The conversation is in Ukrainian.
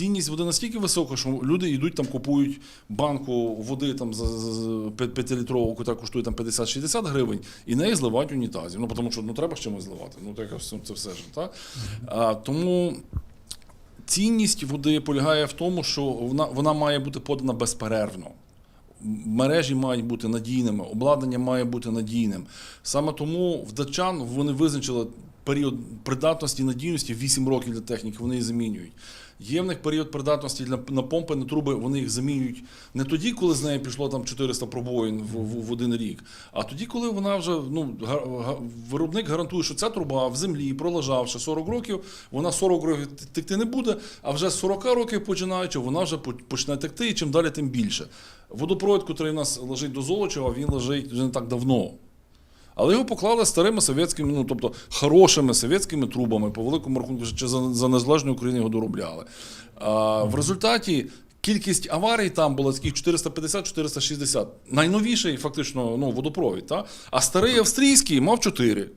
цінність води настільки висока, що люди йдуть там, купують банку води там за, 5-літрову, яка коштує там 50-60 гривень, і неї зливають в унітазі. Ну тому що ну треба ж чимось зливати. Ну так це все ж так. А, тому. Цінність води полягає в тому, що вона, вона має бути подана безперервно. Мережі мають бути надійними, обладнання має бути надійним. Саме тому в датчан вони визначили період придатності надійності 8 років для техніки, вони її замінюють. Є в них період придатності для на помпи, на труби, вони їх замінюють не тоді, коли з неї пішло там 400 пробоїн в, в, в один рік, а тоді, коли вона вже ну га- га- виробник гарантує, що ця труба в землі пролежавши 40 років, вона 40 років текти не буде, а вже з 40 років починаючи, вона вже почне текти, і чим далі, тим більше. Водопровід, який у нас лежить до Золочева, він лежить вже не так давно. Але його поклали старими совєтськими, ну тобто хорошими совєтськими трубами, по великому рахунку, ще за, за незалежну Україну його доробляли. А, в результаті кількість аварій там була таких 450-460. Найновіший фактично ну, водопровід. Та? А старий австрійський мав 4.